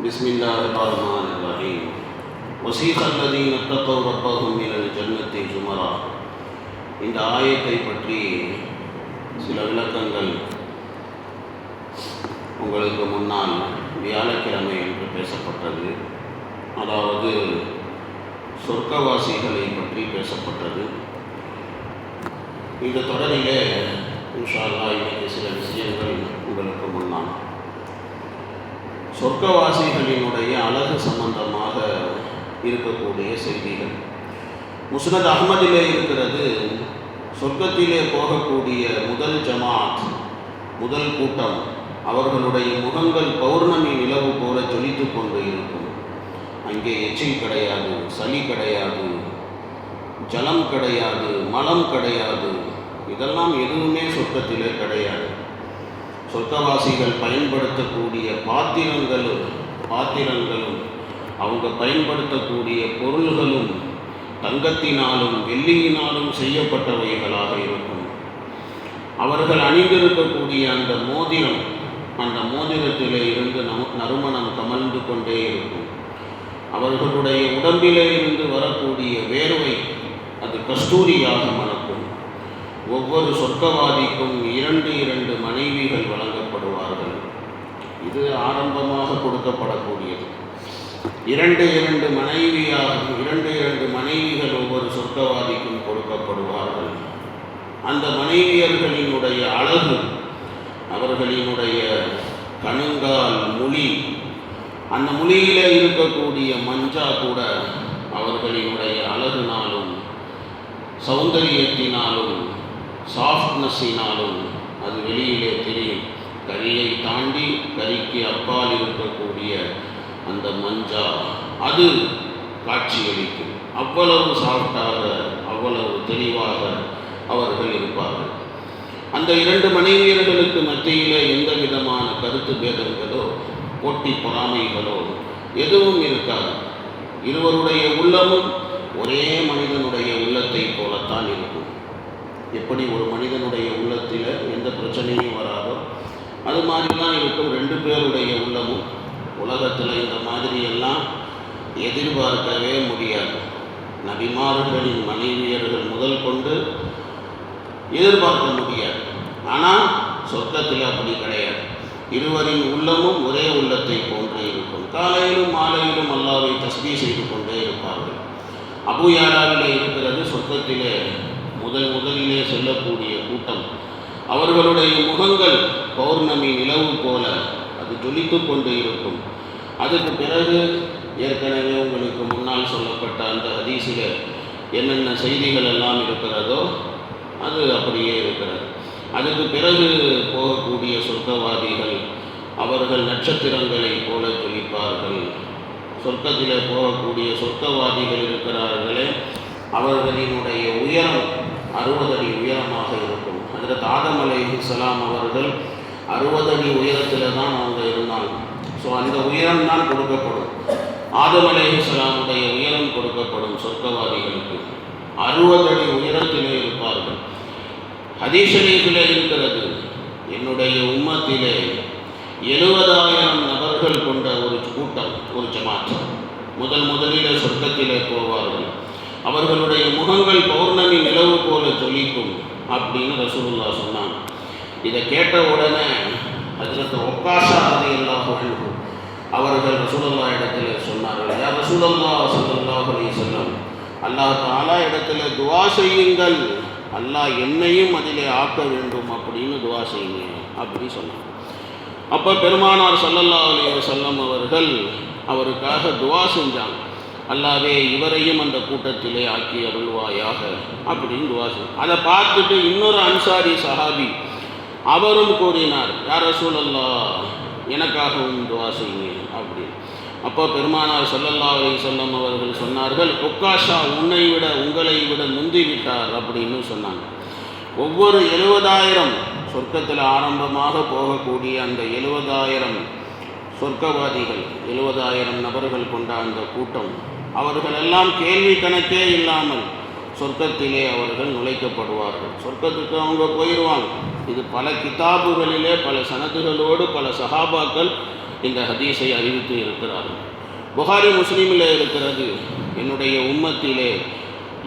بسم الله الرحمن الرحيم وسيق الذين اتقوا ربهم من الجنة زمرا இந்த ஆயத்தை பற்றி சில விளக்கங்கள் உங்களுக்கு முன்னால் வியாழக்கிழமை என்று பேசப்பட்டது அதாவது சொர்க்கவாசிகளை பற்றி பேசப்பட்டது இந்த தொடரிலே இன்ஷா அல்லாஹ் இன்னைக்கு சில விஷயங்கள் உங்களுக்கு முன்னால் சொர்க்கவாசிகளினுடைய அழகு சம்பந்தமாக இருக்கக்கூடிய செய்திகள். முஸ்னத் அகமதிலே இருக்கிறது சொர்க்கத்திலே போகக்கூடிய முதல் ஜமாத் முதல் கூட்டம். அவர்களுடைய முகங்கள் பௌர்ணமி நிலவு போல ஜொலித்து கொண்டு இருக்கும். அங்கே எச்சில் கிடையாது சளி கிடையாது ஜலம் கிடையாது மலம் கிடையாது. இதெல்லாம் எதுவுமே சொர்க்கத்திலே கிடையாது. சொர்க்கவாசிகள் பயன்படுத்தக்கூடிய பாத்திரங்களும் பாத்திரங்களும் அவங்க பயன்படுத்தக்கூடிய பொருள்களும் தங்கத்தினாலும் வெள்ளியினாலும் செய்யப்பட்டவைகளாக இருக்கும். அவர்கள் அணிந்திருக்கக்கூடிய அந்த மோதிரம் அந்த மோதிரத்திலே இருந்து நம் நறுமணம் கமழ்ந்து கொண்டே இருக்கும். அவர்களுடைய உடம்பிலே இருந்து வரக்கூடிய வேர்வை அது கஸ்தூரியாக மணக்கும் ஒவ்வொரு சொர்க்கவாதிக்கும் இரண்டு இரண்டு மனைவிகள் வழங்கப்படுவார்கள். இது ஆரம்பமாக கொடுக்கப்படக்கூடியது. இரண்டு இரண்டு மனைவியாக இரண்டு இரண்டு மனைவிகள் ஒவ்வொரு சொர்க்கவாதிக்கும் கொடுக்கப்படுவார்கள். அந்த மனைவியர்களினுடைய அழகு அவர்களினுடைய கணுங்கால் மொழி அந்த மொழியில் இருக்கக்கூடிய மஞ்சா கூட அவர்களினுடைய அழகுனாலும் சௌந்தரியத்தினாலும் சாஃப்ட்னஸினாலும் அது வெளியிலே தெரியும். கரியை தாண்டி கரிக்கு அப்பால் இருக்கக்கூடிய அந்த மஞ்சா அது காட்சியளிக்கும் அவ்வளவு சாஃப்டாக அவ்வளவு தெளிவாக அவர்கள் இருப்பார்கள். அந்த இரண்டு மனைவியர்களுக்கு மத்தியிலே எந்த விதமான கருத்து பேதங்களோ போட்டி பொறாமைகளோ எதுவும் இருக்காது. இருவருடைய உள்ளமும் ஒரே மனிதனுடைய உள்ளத்தை போலத்தான் இருக்கும். எப்படி ஒரு மனிதனுடைய உள்ளத்தில் எந்த பிரச்சனையும் வராதோ அது மாதிரி தான் இருக்கும் ரெண்டு பேருடைய உள்ளமும். உலகத்தில் இந்த மாதிரி எல்லாம் எதிர்பார்க்கவே முடியாது. நபிமார்களின் மனைவியர்கள் முதல் கொண்டு எதிர்பார்க்க முடியாது. ஆனால் சொர்க்கத்தில் அப்படி கிடையாது. இருவரின் உள்ளமும் ஒரே உள்ளத்தை போன்றே இருக்கும். காலையிலும் மாலையிலும் அல்லாவை தஸ்மி செய்து கொண்டே இருப்பார்கள். அபுயாராவிலே இருக்கிறது சொர்க்கத்திலே முதல் முதலிலே செல்லக்கூடிய கூட்டம். அவர்களுடைய முகங்கள் பௌர்ணமி நிலவு போல அது ஜொலித்து கொண்டு இருக்கும். அதற்கு பிறகு ஏற்கனவே உங்களுக்கு முன்னால் சொல்லப்பட்ட அந்த ஹதீஸில் என்னென்ன செய்திகள் எல்லாம் இருக்கிறதோ அது அப்படியே இருக்கிறது. அதுக்கு பிறகு போகக்கூடிய சொர்க்கவாதிகள் அவர்கள் நட்சத்திரங்களை போல ஜொலிப்பார்கள். சொர்க்கத்தில் போகக்கூடிய சொர்க்கவாதிகள் இருக்கிறார்களே அவர்களினுடைய உயரம் அறுபது அடி உயரமாக இருக்கும். அதில் ஆதம் சலாம் அவர்கள் அறுபது அடி உயரத்தில் தான் அவங்க இருந்தாங்க. ஸோ அந்த உயரம் தான் கொடுக்கப்படும். ஆதம் அலைஹிஸ்ஸலாமுடைய உயரம் கொடுக்கப்படும் சொர்க்கவாதிகளுக்கு. அறுபது அடி உயரத்திலே இருப்பார்கள். ஹதீஷரீஃபிலே இருக்கிறது என்னுடைய உம்மத்திலே எழுபதாயிரம் நபர்கள் கொண்ட ஒரு கூட்டம் ஒரு ஜமாற்றம் முதல் முதலிலே சொர்க்கத்திலே போவார்கள். அவர்களுடைய முகங்கள் பௌர்ணமி நிலவு போல ஜொலிக்கும் அப்படின்னு ரசூலுல்லா சொன்னாங்க. இதை கேட்ட உடனே அதில் ஒக்காசா அது எல்லாம் புகழ்கும் அவர்கள் ரசூலல்லா இடத்துல சொன்னார்கள் யார் ரசூலல்லா சொல்லல்லா அலி சொல்லம் அல்லாஹ் தாலா இடத்துல துவா செய்யுங்கள். அல்லாஹ் என்னையும் அதிலே ஆக்க வேண்டும் அப்படின்னு துவா செய்யுங்க அப்படி சொன்னாங்க. அப்போ பெருமானார் சல்லல்லா அலி வசல்லம் அவர்கள் அவருக்காக துவா செஞ்சாங்க. அல்லாவே இவரையும் அந்த கூட்டத்திலே ஆக்கி அருள்வாயாக அப்படின்னு துவா அதை பார்த்துட்டு இன்னொரு அன்சாரி சஹாபி அவரும் கூறினார் யார் சூழல்லா எனக்காகவும் துவா செய்யுங்க அப்படி. அப்போ பெருமானார் சொல்லல்லா அலி சொல்லம் அவர்கள் சொன்னார்கள் ஒக்காஷா உன்னை விட உங்களை விட முந்தி விட்டார் அப்படின்னு சொன்னாங்க. ஒவ்வொரு எழுபதாயிரம் சொர்க்கத்தில் ஆரம்பமாக போகக்கூடிய அந்த எழுபதாயிரம் சொர்க்கவாதிகள் எழுபதாயிரம் நபர்கள் கொண்ட அந்த கூட்டம் அவர்கள் எல்லாம் கேள்வி கணக்கே இல்லாமல் சொர்க்கத்திலே அவர்கள் நுழைக்கப்படுவார்கள். சொர்க்கத்துக்கு அவங்க போயிடுவாங்க இது பல கிதாபுகளிலே பல சனத்துகளோடு பல சஹாபாக்கள் இந்த ஹதீஸை அறிவித்து இருக்கிறார்கள். புகாரி முஸ்லீமில் இருக்கிறது. என்னுடைய உம்மத்திலே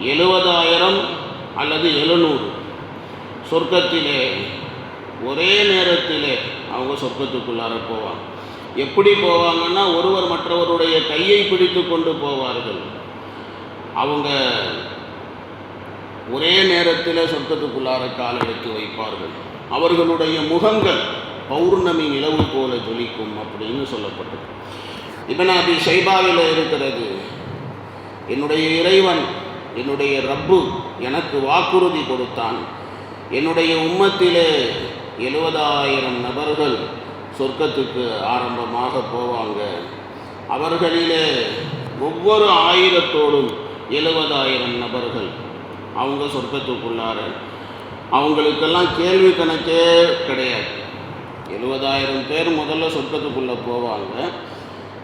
எழுபதாயிரம் அல்லது எழுநூறு. சொர்க்கத்திலே ஒரே நேரத்திலே அவங்க சொர்க்கத்துக்குள்ளார போவாங்க. எப்படி போவாங்கன்னா ஒரு மற்றவருடைய கையை பிடித்து கொண்டு போவார்கள். அவங்க ஒரே நேரத்தில் சொர்க்கத்துக்குள்ளார கால் எடுத்து வைப்பார்கள். அவர்களுடைய முகங்கள் பௌர்ணமி நிலவு போல ஜொலிக்கும் அப்படின்னு சொல்லப்பட்டது. இபன் அபி ஷைபாவில் இருக்கிறது என்னுடைய இறைவன் என்னுடைய ரப்பு எனக்கு வாக்குறுதி கொடுத்தான். என்னுடைய உம்மத்திலே எழுபதாயிரம் நபர்கள் சொர்க்கத்துக்கு ஆரம்பமாக போவாங்க. அவர்களிலே ஒவ்வொரு ஆயிரத்தோடும் எழுபதாயிரம் நபர்கள். அவங்க சொர்க்கத்துக்குள்ளார. அவங்களுக்கெல்லாம் கேள்வி கணக்கே கிடையாது. எழுபதாயிரம் பேர் முதல்ல சொர்க்கத்துக்குள்ளே போவாங்க.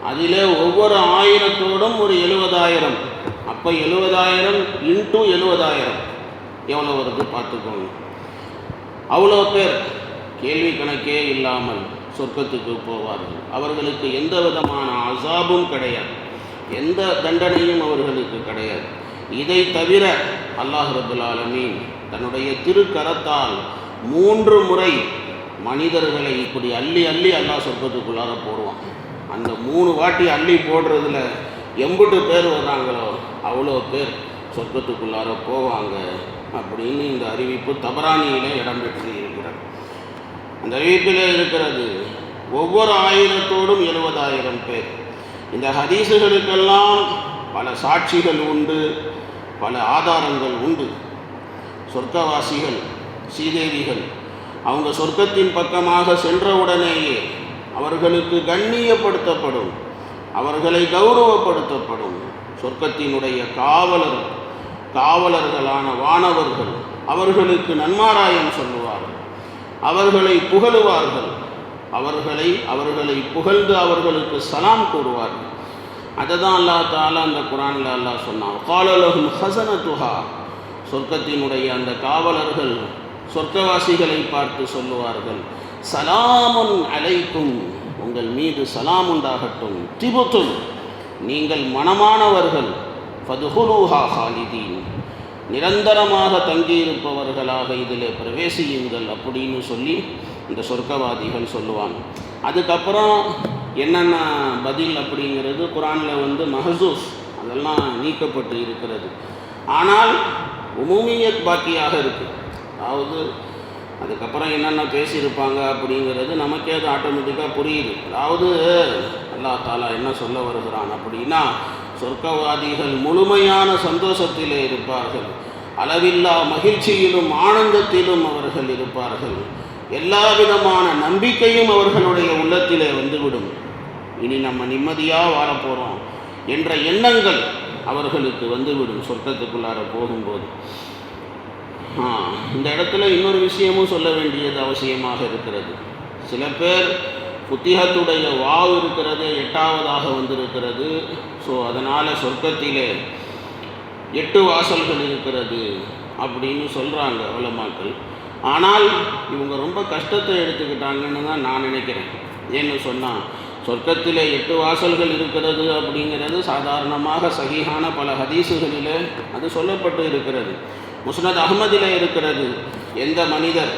அதில் ஒவ்வொரு ஆயிரத்தோடும் ஒரு எழுபதாயிரம். அப்போ எழுபதாயிரம் இன்ட்டு எழுபதாயிரம். எவ்வளோ வருது பார்த்துக்கோங்க. அவ்வளோ பேர். கேள்வி கணக்கே இல்லாமல். சொர்க்கத்துக்கு போவார்கள். அவர்களுக்கு எந்த விதமான அசாபும் கிடையாது. எந்த தண்டனையும் அவர்களுக்கு கிடையாது. இதை தவிர அல்லாஹ் ரபுல் ஆலமீன் தன்னுடைய திருக்கரத்தால் மூன்று முறை மனிதர்களை இப்படி அள்ளி அள்ளி அல்லாஹ் சொர்க்கத்துக்குள்ளார போடுவான். அந்த மூணு வாட்டி அள்ளி போடுறதுல எம்புட்டு பேர் வர்றாங்களோ அவ்வளோ பேர் சொர்க்கத்துக்குள்ளார போவாங்க அப்படின்னு இந்த அறிவிப்பு தபராணியிலே இடம்பெற்று இருக்கிறது அந்த அறிவிப்பில் இருக்கிறது ஒவ்வொரு ஆயிரத்தோடும் எழுபதாயிரம் பேர். இந்த ஹதீசுகளுக்கெல்லாம் பல சாட்சிகள் உண்டு பல ஆதாரங்கள் உண்டு. சொர்க்கவாசிகள் ஸ்ரீதேவிகள் அவங்க சொர்க்கத்தின் பக்கமாக சென்றவுடனேயே அவர்களுக்கு கண்ணியப்படுத்தப்படும் அவர்களை கௌரவப்படுத்தப்படும் சொர்க்கத்தினுடைய காவலர் காவலர்களான வானவர்கள் அவர்களுக்கு நன்மாராயம் சொல்லுவார்கள். அவர்களை புகழுவார்கள். அவர்களை அவர்களை புகழ்ந்து அவர்களுக்கு சலாம் கூறுவார்கள் அதை தான் அல்லா தாலா அந்த குரானில் அல்லாஹ் சொன்னான். காலலகும் துஹா சொர்க்கத்தினுடைய அந்த காவலர்கள் சொர்க்கவாசிகளை பார்த்து சொல்லுவார்கள். சலாமுன் அலைக்கும். உங்கள் மீது சலாம் உண்டாகட்டும். திபுத்தும். நீங்கள் மனமானவர்கள். ஃபதுஹுலூஹா ஹாலிதீன். நிரந்தரமாக தங்கியிருப்பவர்களாக இதில் பிரவேசியுங்கள் அப்படின்னு சொல்லி இந்த சொர்க்கவாதிகள் சொல்லுவாங்க. அதுக்கப்புறம் என்னென்ன பதில் அப்படிங்கிறது குரானில் வந்து மஹசூஸ் அதெல்லாம் நீக்கப்பட்டு இருக்கிறது. ஆனால் உமூமியத் பாக்கியாக இருக்குது அதாவது அதுக்கப்புறம் என்னென்ன பேசியிருப்பாங்க அப்படிங்கிறது நமக்கே அது ஆட்டோமேட்டிக்காக புரியுது. அதாவது அல்லா தாலா என்ன சொல்ல வருகிறான் அப்படின்னா சொர்க்கவாதிகள் முழுமையான சந்தோஷத்திலே இருப்பார்கள். அளவில்லா மகிழ்ச்சியிலும் ஆனந்தத்திலும் அவர்கள் இருப்பார்கள். எல்லா விதமான நம்பிக்கையும் அவர்களுடைய உள்ளத்திலே வந்துவிடும். இனி நம்ம நிம்மதியாக வாழப்போகிறோம் என்ற எண்ணங்கள் அவர்களுக்கு வந்துவிடும் சொர்க்கத்துக்குள்ளார போகும்போது. இந்த இடத்துல இன்னொரு விஷயமும் சொல்ல வேண்டியது அவசியமாக இருக்கிறது. சில பேர் புத்திகத்துடைய வாவு இருக்கிறது எட்டாவதாக வந்திருக்கிறது. ஸோ அதனால் சொர்க்கத்திலே எட்டு வாசல்கள் இருக்கிறது அப்படின்னு சொல்கிறாங்க உலமாக்கள். ஆனால் இவங்க ரொம்ப கஷ்டத்தை எடுத்துக்கிட்டாங்கன்னு தான் நான் நினைக்கிறேன். ஏன்னு சொன்னால் சொர்க்கத்தில் எட்டு வாசல்கள் இருக்கிறது அப்படிங்கிறது சாதாரணமாக சகிஹான பல ஹதீஸுகளில் அது சொல்லப்பட்டு இருக்கிறது. முஸ்னத் அகமதில் இருக்கிறது. எந்த மனிதர்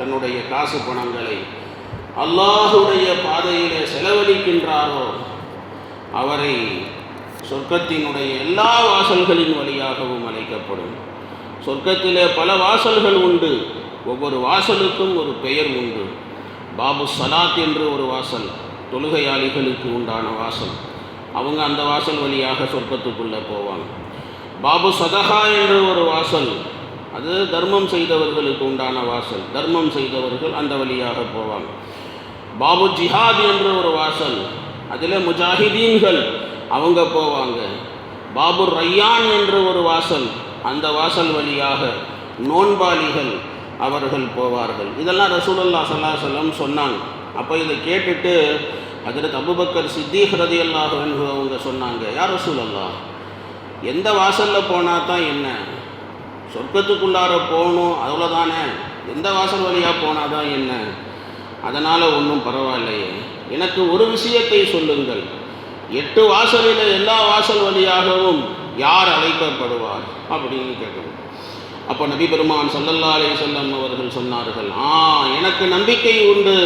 தன்னுடைய காசு பணங்களை அல்லாஹுடைய பாதையிலே செலவழிக்கின்றாரோ அவரை சொர்க்கத்தினுடைய எல்லா வாசல்களின் வழியாகவும் அழைக்கப்படும். சொர்க்கத்திலே பல வாசல்கள் உண்டு. ஒவ்வொரு வாசலுக்கும் ஒரு பெயர் உண்டு. பாபு சலாத் என்று ஒரு வாசல் தொழுகையாளிகளுக்கு உண்டான வாசல். அவங்க அந்த வாசல் வழியாக சொர்க்கத்துக்குள்ளே போவாங்க. பாபு சதகா என்று ஒரு வாசல் அது தர்மம் செய்தவர்களுக்கு உண்டான வாசல். தர்மம் செய்தவர்கள் அந்த வழியாக போவாங்க. பாபு ஜிஹாத் என்று ஒரு வாசல் அதில் முஜாஹிதீன்கள் அவங்க போவாங்க. பாபு ரையான் என்ற ஒரு வாசல் அந்த வாசல் வழியாக நோன்பாளிகள் அவர்கள் போவார்கள். இதெல்லாம் ரசூலல்லா ஸல்லல்லாஹு அலைஹி சொன்னாங்க. அப்போ இதை கேட்டுட்டு அதில் அபுபக்கர் சித்திக் ரதியல்லாஹு அவங்க சொன்னாங்க யார் ரசூலல்லா எந்த வாசலில் போனால் தான் என்ன? சொர்க்கத்துக்குள்ளார போகணும் அவ்வளோதானே எந்த வாசல் வழியாக போனால் தான் என்ன? அதனால் ஒன்றும் பரவாயில்லையே. எனக்கு ஒரு விஷயத்தை சொல்லுங்கள். எட்டு வாசலில் எல்லா வாசல் வழியாகவும் யார் அழைக்கப்படுவார்? அப்படின்னு கேட்கணும் அப்போ நபி பெருமான் சல்லல்லா அலி சொல்லம் அவர்கள் சொன்னார்கள் ஆ எனக்கு நம்பிக்கை உண்டு.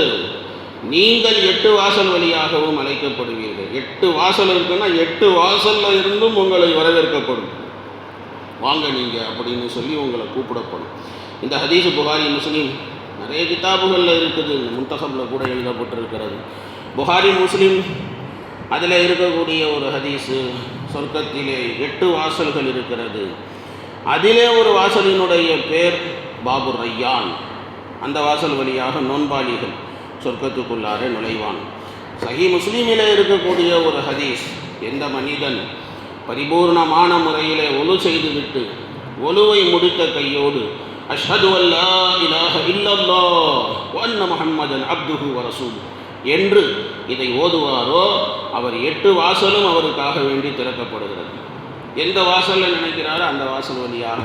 நீங்கள் எட்டு வாசல் வழியாகவும் அழைக்கப்படுவீர்கள். எட்டு வாசல் இருக்குன்னா எட்டு வாசலில் இருந்தும் உங்களை வரவேற்கப்படும். வாங்க நீங்கள் அப்படின்னு சொல்லி உங்களை கூப்பிடப்படும். இந்த ஹதீஸ் புகாரி முஸ்லீம் நிறைய கிதாபுகளில் இருக்குது. இந்த முன்தகமில் கூட எழுதப்பட்டிருக்கிறது. புகாரி முஸ்லீம் அதில் இருக்கக்கூடிய ஒரு ஹதீஸு சொர்க்கத்திலே எட்டு வாசல்கள் இருக்கிறது. அதிலே ஒரு வாசலினுடைய பேர் பாபு ரையான். அந்த வாசல் வழியாக நோன்பாளிகள் சொர்க்கத்துக்குள்ளாரே நுழைவான். சஹி முஸ்லீமில் இருக்கக்கூடிய ஒரு ஹதீஸ் எந்த மனிதன் பரிபூர்ணமான முறையிலே ஒலு செய்துவிட்டு ஒலுவை முடித்த கையோடு அஷ்ஹது அல்லா இலாஹ இல்லல்லா வ முஹம்மதன் அப்துஹு வ என்று இதை ஓதுவாரோ அவர் எட்டு வாசலும் அவருக்காக வேண்டி திறக்கப்படுகிறது. எந்த வாசலில் நினைக்கிறாரோ அந்த வாசல் வழியாக.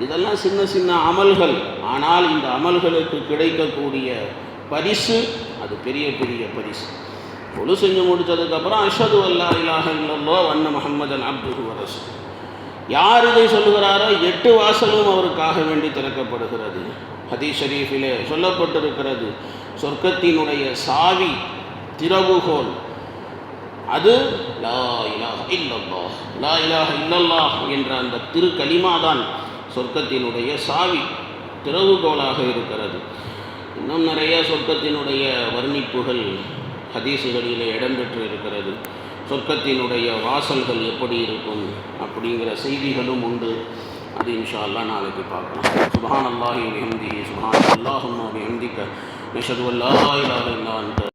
இதெல்லாம் சின்ன சின்ன அமல்கள். ஆனால் இந்த அமல்களுக்கு கிடைக்கக்கூடிய பரிசு அது பெரிய பெரிய பரிசு. பொழு செஞ்சு முடித்ததுக்கப்புறம் அஷது அல்லா இலாஹ இல்லல்லோ வண்ண முஹம்மதன் அப்துல் வரசு யார் இதை சொல்லுகிறாரோ எட்டு வாசலும் அவருக்காக வேண்டி திறக்கப்படுகிறது. ஹதீஸ் ஷரீஃபிலே சொல்லப்பட்டிருக்கிறது. சொர்க்கத்தினுடைய சாவி திறவுகோல். அது லா இலாஹ இல்லல்லாஹ் லா இலாஹ இல்லல்லாஹ் என்ற அந்த திரு கலிமாதான் சொர்க்கத்தினுடைய சாவி திறவுகோலாக இருக்கிறது. இன்னும் நிறைய சொர்க்கத்தினுடைய வர்ணிப்புகள் ஹதீசுகளிலே இடம்பெற்று இருக்கிறது சொர்க்கத்தினுடைய வாசல்கள் எப்படி இருக்கும் அப்படிங்கிற செய்திகளும் உண்டு. அது இன்ஷா அல்லாஹ் நாளைக்கு பார்க்கலாம். சுபான் அல்லாஹி ஹிந்தி சுபான் அல்லாஹும் ஹிந்திக்க நிஷது அல்லாஹ் இல்லாத